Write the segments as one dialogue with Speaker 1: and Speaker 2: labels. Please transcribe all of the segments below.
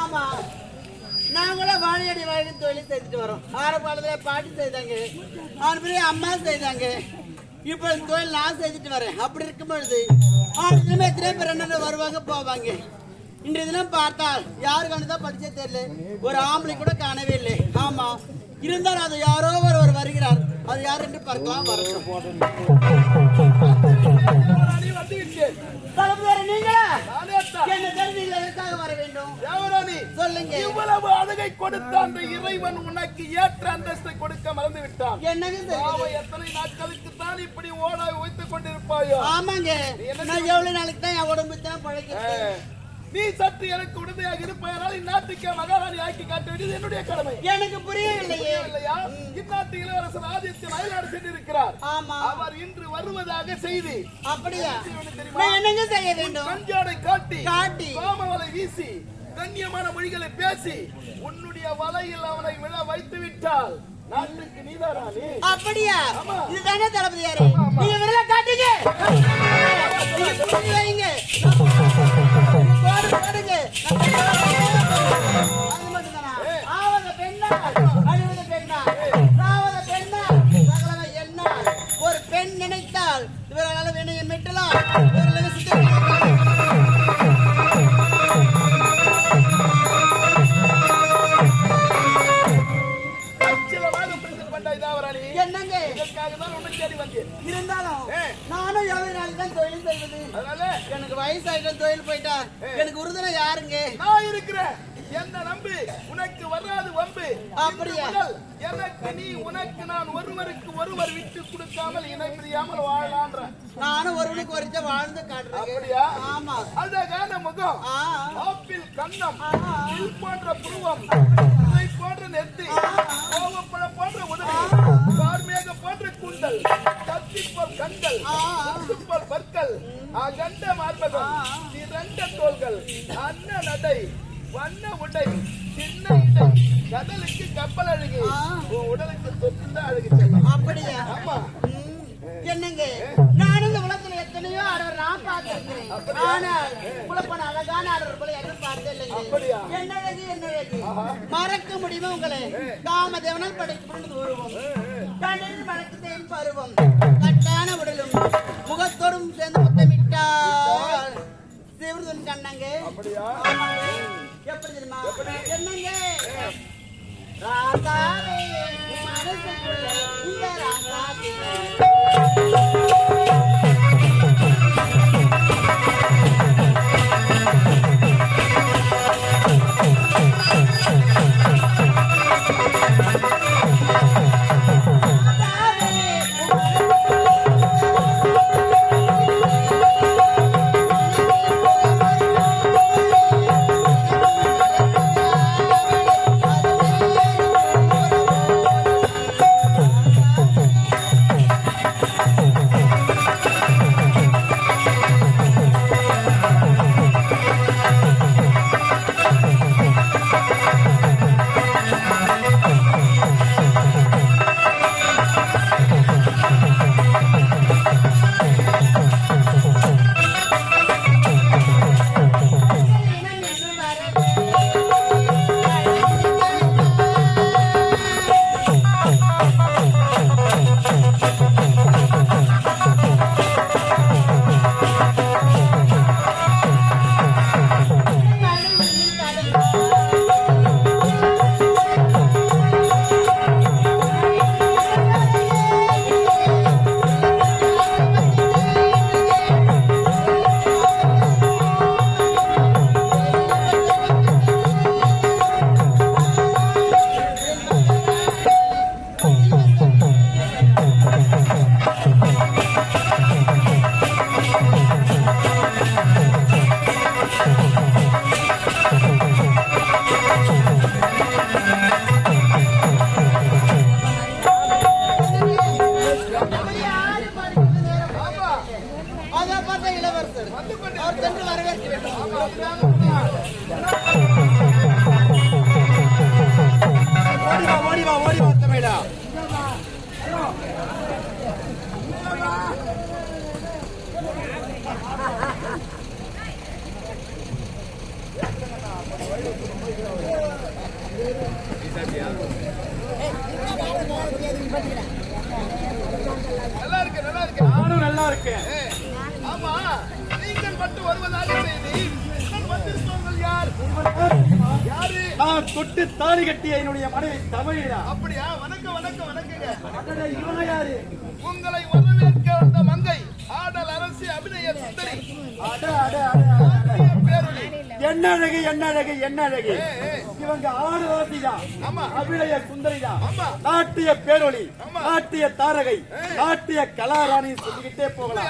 Speaker 1: ஆமா. நாங்களும் வாழையடி வாழை தொழில் செய்துட்டு வரோம். ஆரப்பாளத்தில் பாட்டி செய்தாங்க. அவன் பெரிய அம்மா செய்தாங்க. இப்போ இந்த தொழில் நான் செஞ்சுட்டு வரேன். அப்படி இருக்கும் பொழுது அவன் தினமே எத்தனை பேர் என்ன வருவாங்க போவாங்க. இன்றைய தினம் பார்த்தால் யாரு கண்டுதான் படிச்சே தெரியல. ஒரு ஆம்பளை கூட காணவே இல்லை. ஆமா. இருந்தாலும் அது யாரோ ஒருவர் வருகிறார். அது யார் என்று பார்க்கலாம் வரட்டும் தளபதியாரே, நீங்களா. என்ன தெரிஞ்சீங்களா எதுக்காக வர வேண்டும்?
Speaker 2: தேவராணி,
Speaker 1: சொல்லுங்க.
Speaker 2: இவ்வளவு அழகை கொடுத்த அந்த இறைவன் உனக்கு ஏற்ற அந்தஸ்தை கொடுக்க மறந்து விட்டான்
Speaker 1: என்னங்க
Speaker 2: எத்தனை நாட்களுக்கு தான் இப்படி ஓட வைத்துக் கொண்டிருப்பாயோ?
Speaker 1: ஆமாங்க. நான் எவ்வளவு நாளைக்கு தான் என் உடம்பு தான்
Speaker 2: ஏ,
Speaker 1: பழக்கிறேன்
Speaker 2: நீ சற்று எனக்கு உடமையாக இருப்பதனால் இந்நாட்டுக்கு மகாராணி ஆக்கி காட்ட வேண்டியது என்னுடைய கடமை.
Speaker 1: எனக்கு புரியவில்லையே.
Speaker 2: இல்லையா இந்நாட்டு இளவரசர் ஆதித்யன் அயல்நாடு சென்றிருக்கிறார்.
Speaker 1: ஆமா.
Speaker 2: அவர் இன்று வருவதாக செய்தி.
Speaker 1: அப்படியா? என்னங்க செய்ய வேண்டும்?
Speaker 2: கஞ்சாடை காட்டி
Speaker 1: காட்டி.
Speaker 2: காமவலை வீசி கண்ணியமான மொழிகளை பேசி உன்னுடைய வலையில் அவனை விழ வைத்து விட்டால் நாட்டுக்கு நீதாராணி.
Speaker 1: அப்படியா. இதுதானே தளபதியாரு? நீங்க விரல காட்டுங்க. ஒரு பெண் நினைத்தால் இவர்களால் வினையை மீட்டலாம். இவர்களை சுத்தி
Speaker 2: இதாவராணி.
Speaker 1: என்னங்க?
Speaker 2: இதற்காக தான் உன்னை தேடி வந்தேன்.
Speaker 1: இருந்தாலும். நானும் எவ்வளவு நாள் தான் தொழில் செய்வது?
Speaker 2: அதனால?
Speaker 1: எனக்கு வயசாயிட்டும் தொழில் போயிட்டா? எனக்கு உறுதுணை யாருங்க?
Speaker 2: நான் இருக்கிறேன். என்ன நம்பி? உனக்கு வராது வம்பு.
Speaker 1: அப்படியா?
Speaker 2: எனக்கு நீ உனக்கு நான் ஒருவருக்கு ஒருவர் விட்டு கொடுக்காமல் இணை பிரியாமல் வாழலான்ற.
Speaker 1: நானும் ஒருவனுக்கு ஒருத்த வாழ்ந்து காட்டுறேன்
Speaker 2: அப்படியா?
Speaker 1: ஆமா.
Speaker 2: அழகான முகம். ஆப்பிள் கண்ணம். போன்ற புருவம். போன்ற நெத்தி கோவப்பழம் போன்ற உதவி கார்மேக போன்ற கூந்தல் கத்தி போல் கண்கள்
Speaker 1: ஆ.
Speaker 2: முத்து போல் பற்கள் அகண்ட மார்பகம் திரண்ட தோள்கள் அன்ன நடை வண்ண உடை சின்ன இடை கடலுக்கு கப்பல் அழகு. உன் உடலுக்கு தொட்டுதான் அழகு செல்லும்
Speaker 1: அப்படியா?
Speaker 2: ஆமா.
Speaker 1: என்னங்க? நானும் இந்த உலகத்துல எத்தனையோ ஆடவர் நான் பார்த்திருக்கிறேன். ஆனால் குழப்பன அழகான ஆடவர் போல எதுவும் பார்த்தே இல்லைங்க
Speaker 2: அப்படியா?
Speaker 1: என்ன அழகு என்ன அழகு மறக்க முடியுமா உங்களை? காமதேவனால் படைக்கப்பட்டது உருவம். கண்ணில் மறக்கத்தேன் பருவம். கட்டான உடலும் முகத்தோடும் சேர்ந்து முத்தமிட்டால் சிவருதன் கண்ணங்க. எப்படி தெரியுமா? என்னங்க? மனசுக்குள்ள ராசாவே.
Speaker 2: நல்லா இருக்கு
Speaker 3: நானும் நல்லா இருக்கேன்
Speaker 2: ஆமா நீங்கள் மட்டும் வருவதாக
Speaker 3: நான் தொட்டு தாலி கட்டிய என்னுடைய மனைவி தமிழா
Speaker 2: அப்படியா? வணக்கம் வணக்கம் வணக்கங்க.
Speaker 3: இவங்க யாரு?
Speaker 2: உங்களை வரவேற்க வந்த மங்கை ஆடல் அரசி அபிநய சுந்தரி
Speaker 3: அட, அட, அட, என்ன அழகு என்ன அழகு என்ன அழகு இவங்க ஆடு வாசிதா.
Speaker 2: ஆமா.
Speaker 3: அபிநய சுந்தரிதா.
Speaker 2: ஆமா.
Speaker 3: நாட்டிய பேரொளி
Speaker 2: ஆமா.
Speaker 3: நாட்டிய தாரகை நாட்டிய கலாராணி சொல்லிக்கிட்டே போகலாம்.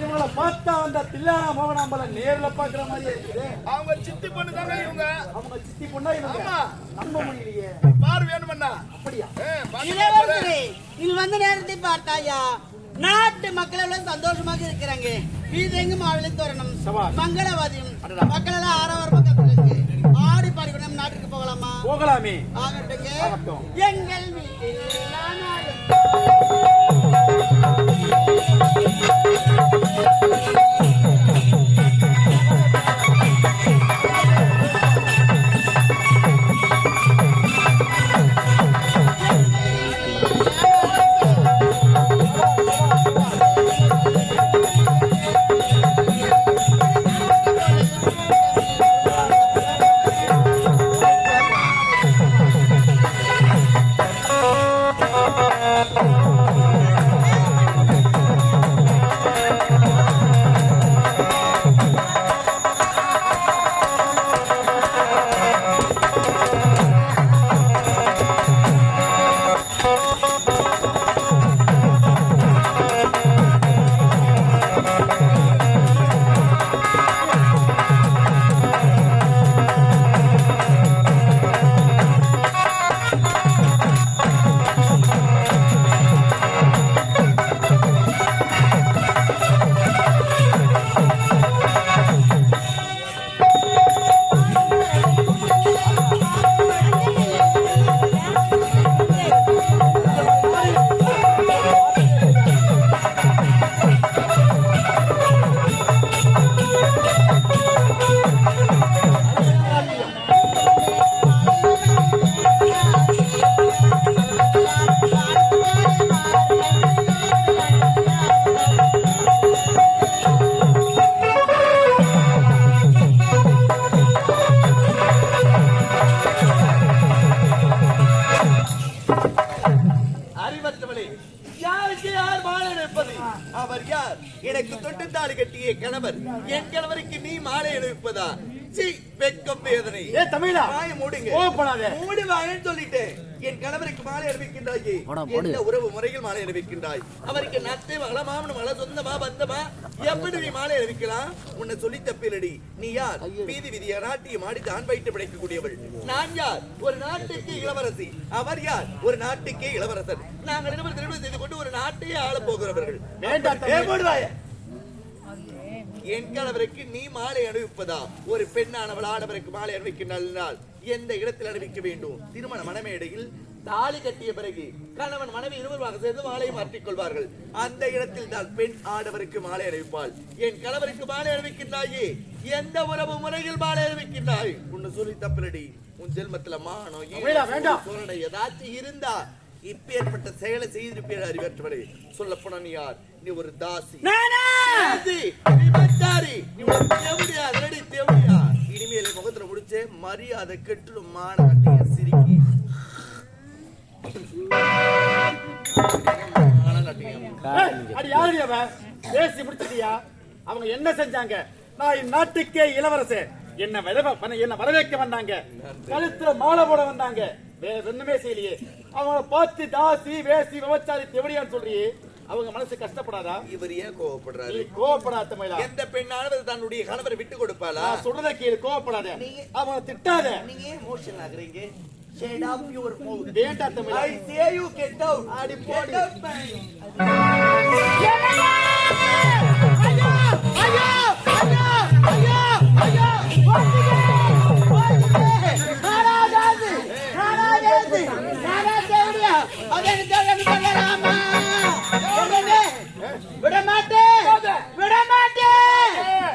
Speaker 3: இவங்கள பார்த்தா அந்த தில்லானா மோகனாம்பலம் நேர்ல பாக்குற மாதிரியே இருக்குது.
Speaker 2: அவங்க சித்தி பொண்ணு தாங்க இவங்க?
Speaker 3: அவங்க சித்தி பொண்ணா இவங்க. நம்ப முடியலையே
Speaker 2: பாரு வேணுமண்ணா?
Speaker 3: அப்படியா?
Speaker 1: நீ வந்த நேரத்தை பார்த்தாயா? நாட்டு மக்கள் எவ்வளவு சந்தோஷமாக இருக்கிறாங்க. வீதெங்கும் மாவிலை தோரணம். மங்களவாதியம் மக்கள் எல்லாம் ஆரவாரமா கத்துறாங்க ஆடி பாடி கூட நம்ம நாட்டுக்கு போகலாமா?
Speaker 3: போகலாமே.
Speaker 1: ஆகட்டுங்க. எங்கள் வீட்டில்
Speaker 4: மாலை அவர் யார்? எனக்கு தொட்டு தாலி கட்டிய கணவர். என் கணவருக்கு நீ மாலை அணிவிப்பதா? சீ வெக்கம் வேதனை.
Speaker 3: ஏ தமிழா.
Speaker 4: வாய மூடுங்க.
Speaker 3: கோவப்படாத.
Speaker 4: மூடு வாயன்னு சொல்லிட்டேன். என் கணவருக்கு மாலை அணிவிக்கின்றாயே. என்ன உறவு முறையில் மாலை அணிவிக்கின்றாய்? அவருக்கு நத்தை மகள மாமன் மகள சொந்தமா பந்தமா? எப்படி நீ மாலை அணிவிக்கலாம்? உன்னை சொல்லி தப்பிலடி. நீ யார்? வீதி விதிய நாட்டியம் ஆடி தான் வயிற்று பிழைக்கக்கூடியவள். நான் யார்? ஒரு நாட்டுக்கு இளவரசி. அவர் யார்? ஒரு நாட்டுக்கே இளவரசர். நாங்கள் இருவர் திருமணம் செய்து கொண்டு ஒரு நாட்டையே ஆளப் போகிறவர்கள்.
Speaker 3: வேண்டாம்
Speaker 4: மூடு. என் கணவருக்கு நீ மாலை அணிவிப்பதா? ஒரு பெண்ணானவள் ஆடவருக்கு மாலை அணிவிக்கின்றால் எந்த இடத்தில் அணிவிக்க வேண்டும்? திருமண மணமேடையில் தாலி கட்டிய பிறகு கணவன் மனைவி இருவருமாக சேர்ந்து மாலையை மாற்றிக் கொள்வார்கள். அந்த இடத்தில் தான் பெண் ஆடவருக்கு மாலை அணிவிப்பாள். என் கணவருக்கு மாலை அணிவிக்கின்றாயே? எந்த உறவு முறையில் மாலை அணிவிக்கின்றாய்? உன்னை சொல்லி தப்பிலடி உன் ஜென்மத்துல மானம் ஏதாச்சும் இருந்தா இப்பேற்பட்ட செயலை செய்திருப்பீர் அறிவற்றவளே சொல்ல போன நீ யார்? நீ ஒரு தாசி. இனிமேல் முகத்துல முடிச்சே மரியாதை கெட்டுடும் மான கட்டிய சிரிக்கி
Speaker 3: பேசி முடிச்சிட்டியா? அவங்க என்ன செஞ்சாங்க? நான் இந்நாட்டுக்கே இளவரசர் என்ன என்ன வரவேற்க வந்தாங்க. கழுத்துல மாலை போட வந்தாங்க. வேற ஒண்ணுமே செய்யலையே. அவங்கள பார்த்து தாசி வேசி விபச்சாரி தெவடியான்னு சொல்றியே அவங்க மனசு கஷ்டப்படாதா
Speaker 4: இவர் ஏன் கோவப்படுறாரு
Speaker 3: கோவப்படாத தமிழா
Speaker 4: எந்த பெண்ணானது தன்னுடைய கணவரை விட்டு கொடுப்பாளா
Speaker 3: நான் சொல்றத கேளு கோவப்படாத
Speaker 4: நீங்க-
Speaker 3: அவனை திட்டாத
Speaker 4: நீங்க ஏன் emotional ஆகுறீங்க Shade off your mouth.
Speaker 3: வேண்டாம் தமிழா
Speaker 4: I say you get out.
Speaker 3: அடி போடி.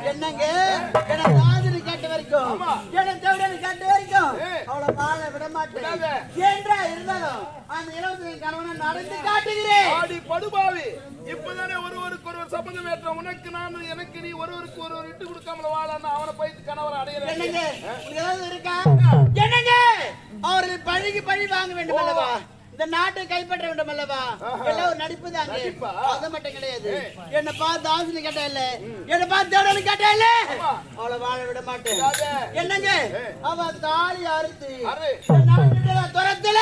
Speaker 4: என்னங்க? என்ன காதலி
Speaker 1: கேட்ட வரைக்கும் என்ன தேவடனு கேட்ட
Speaker 2: வரைக்கும்
Speaker 1: அவளை வாழ விட மாட்டேன் என்றா அந்த இளவரசி கணவனை நடந்து காட்டுகிறேன்
Speaker 2: ஆடி படுபாவி. இப்பதானே ஒருவருக்கு ஒருவர் சபதம் உனக்கு நான் எனக்கு நீ ஒருவருக்கு ஒருவர் விட்டு கொடுக்காமல வாழன்னு அவனை பயித்து கணவர் அடையிற
Speaker 1: என்னங்க? இளவரசி இருக்கா? என்னங்க? அவர்கள் பழகி பழி வாங்க வேண்டும் அல்லவா இந்த நாட்டை கைப்பற்ற வேண்டும் அல்லவா எல்லாம் ஒரு நடிப்பு
Speaker 2: நடிப்பா?
Speaker 1: அது மட்டும் கிடையாது. என்ன பார்த்து ஆசிரியர் கேட்டா இல்ல? என்ன பார்த்து தேடலும் கேட்டா இல்ல? அவளை வாழ விட மாட்டேன். என்னங்க? அவ தாலி அறுத்து துரத்துல.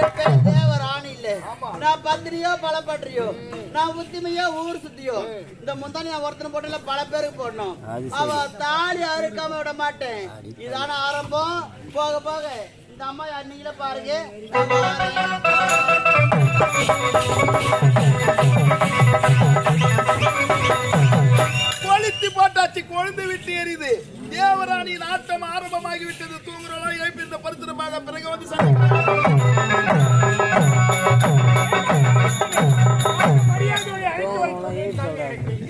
Speaker 1: என் பேர் தேவராணி இல்ல. நான் பத்திரியோ பலப்பற்றியோ நான் உத்திமையோ ஊர் சுத்தியோ இந்த முந்தானி நான் ஒருத்தனை போட்டல பல பேருக்கு போடணும். அவ தாலி அறுக்காம விட மாட்டேன். இதான ஆரம்பம். போக போக இந்த அம்மா யார்? நீங்களே பாருங்க.
Speaker 2: கொளுத்தி போட்டாச்சு கொழுந்து விட்டு எரியுது. தேவராணியின் ஆட்டம் ஆரம்பமாகி விட்டது தூங்குறோம் எழுப்பி இந்த பரிசுரமாக பிறகு வந்து.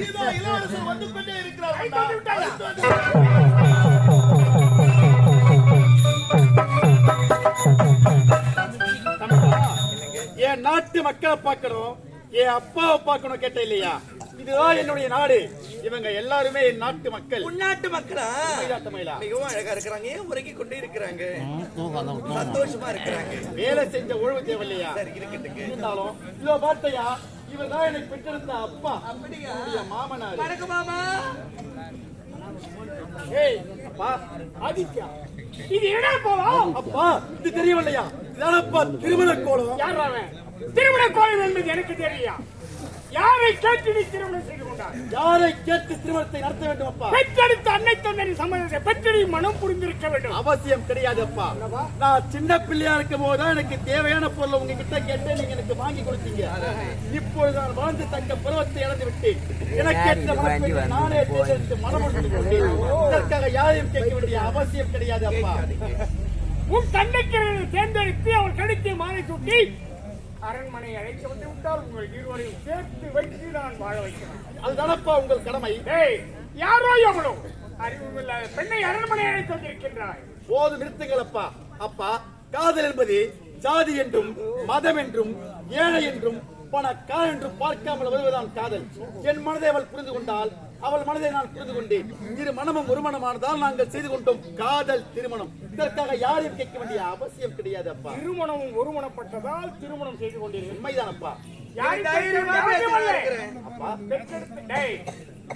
Speaker 2: இதோ இளவரசர் வந்து கொண்டே இருக்கிறார்.
Speaker 3: நாட்டு மக்களை பார்க்கணும். என் அப்பாவை பார்க்கணும் கேட்ட இல்லையா? இதுதான் என்னுடைய நாடு. இவங்க எல்லாருமே என் நாட்டு மக்கள்.
Speaker 4: உள்நாட்டு மக்களா?
Speaker 3: தமிழா
Speaker 4: மிகவும் அழகா இருக்கிறாங்க. ஏன் உறங்கி கொண்டே இருக்கிறாங்க? சந்தோஷமா இருக்கிறாங்க.
Speaker 3: வேலை செஞ்ச உழவு தேவையில்லையா?
Speaker 4: சரி இருக்கட்டுங்க
Speaker 3: இருந்தாலும் இதோ பார்த்தையா இவர் தான் எனக்கு பெற்றெடுத்த அப்பா.
Speaker 4: அப்படியா?
Speaker 3: மாமனார்.
Speaker 4: வணக்கம் மாமா.
Speaker 3: ஏய் அப்பா.
Speaker 5: ஆதித்யா. இது என்ன போலாம்
Speaker 3: அப்பா இது தெரியவில்லையா? இதானப்பா திருமண கோலம்.
Speaker 5: யார் அவன்? திருமண கோலம் என்பது எனக்கு தெரியா. யாரை கேட்டு நீ திருமணம் செய்து கொண்டார்
Speaker 3: யாரை கேட்டு திருமணத்தை நடத்த வேண்டும் அப்பா?
Speaker 5: பெற்றெடுத்த அன்னை தொண்டரின் சம்மதத்தை பெற்று நீ மனம் புரிந்திருக்க வேண்டும்.
Speaker 3: அவசியம் கிடையாது அப்பா. நான் சின்ன பிள்ளையா இருக்கும் போதுதான் எனக்கு தேவையான பொருள் உங்ககிட்ட கேட்டு நீங்க எனக்கு வாங்கி கொடுத்தீங்க. இப்பொழுது நான் வாழ்ந்து தக்க பருவத்தை இழந்து விட்டேன். எனக்கு நானே மனம் இதற்காக யாரையும் கேட்க வேண்டிய அவசியம் கிடையாது அப்பா.
Speaker 5: உன் தந்தைக்கு தேர்ந்தெடுத்து அவள் கழுத்தை மாலை சூட்டி அரண்மனை அழைத்து வந்து விட்டால் உங்கள் இருவரையும் சேர்த்து வைத்து நான் வாழ வைக்கிறேன்.
Speaker 3: அதுதானப்பா உங்கள் கடமை?
Speaker 5: யாரோ எவ்வளோ அறிவுமில்லாத பெண்ணை அரண்மனை அழைத்து வந்திருக்கின்றாய்.
Speaker 3: போதும் நிறுத்துங்கள் அப்பா அப்பா காதல் என்பது ஜாதி என்றும் மதம் என்றும் ஏழை என்றும் பணக்கார என்றும் பார்க்காமல் வருவதுதான் காதல். என் மனதை அவள் புரிந்து கொண்டால் அவள் மனதை நான் புரிந்து கொண்டேன். இரு மனமும் ஒரு மனமானதால் நாங்கள் செய்து கொண்டோம் காதல் திருமணம். இதற்காக யாரையும் கேட்க வேண்டிய அவசியம் கிடையாது அப்பா
Speaker 5: திருமணமும் ஒருமணப்பட்டதால் திருமணம் செய்து கொண்டீர்கள்.
Speaker 3: உண்மைதான் அப்பா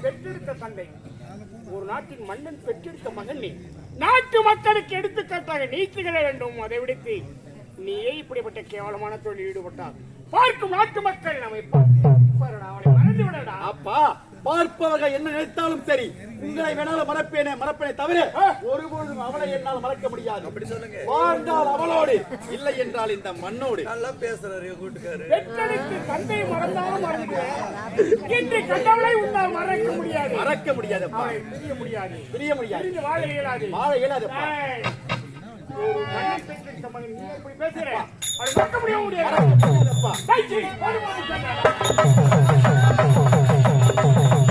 Speaker 5: பெற்றெடுத்த தந்தை. ஒரு நாட்டின் மன்னன் பெற்றெடுத்த மகன் நீ. நாட்டு மக்களுக்கு எடுத்துக்காட்டாக நீ திகழ வேண்டும். அதை விடுத்து நீயே இப்படிப்பட்ட கேவலமான தொழில் ஈடுபட்டால் பார்க்கும் நாட்டு மக்கள் நம்மை பாருடா, அவனை மறந்து விடடா
Speaker 3: அப்பா பார்ப்பவர்கள் என்ன நினைத்தாலும் சரி. உங்களை வேணாலும் மறப்பேனே மறப்பேனே தவிர ஒருபொழுதும் அவளை என்னால் மறக்க முடியாது.
Speaker 4: அப்படி சொல்லுங்க.
Speaker 3: வாழ்ந்தால் அவளோடு இல்லை என்றால் இந்த மண்ணோடு.
Speaker 4: நல்லா பேசுறாரு கூட்டுக்காரு.
Speaker 5: பெற்றெடுத்து தந்தை மறந்தாலும் என்று கண்டவளை உன்னால் மறக்க முடியாது.
Speaker 3: மறக்க முடியாதப்பா.
Speaker 5: அவளை பிரிய முடியாது.
Speaker 3: பிரிய முடியாது.
Speaker 5: வாழ இயலாது.
Speaker 3: வாழ இயலாதப்பா.
Speaker 5: ஒரு மண்ணை பெற்றெடுத்த மகன் நீ இப்படி பேசுற? அவளை மறக்க முடிய முடியாது.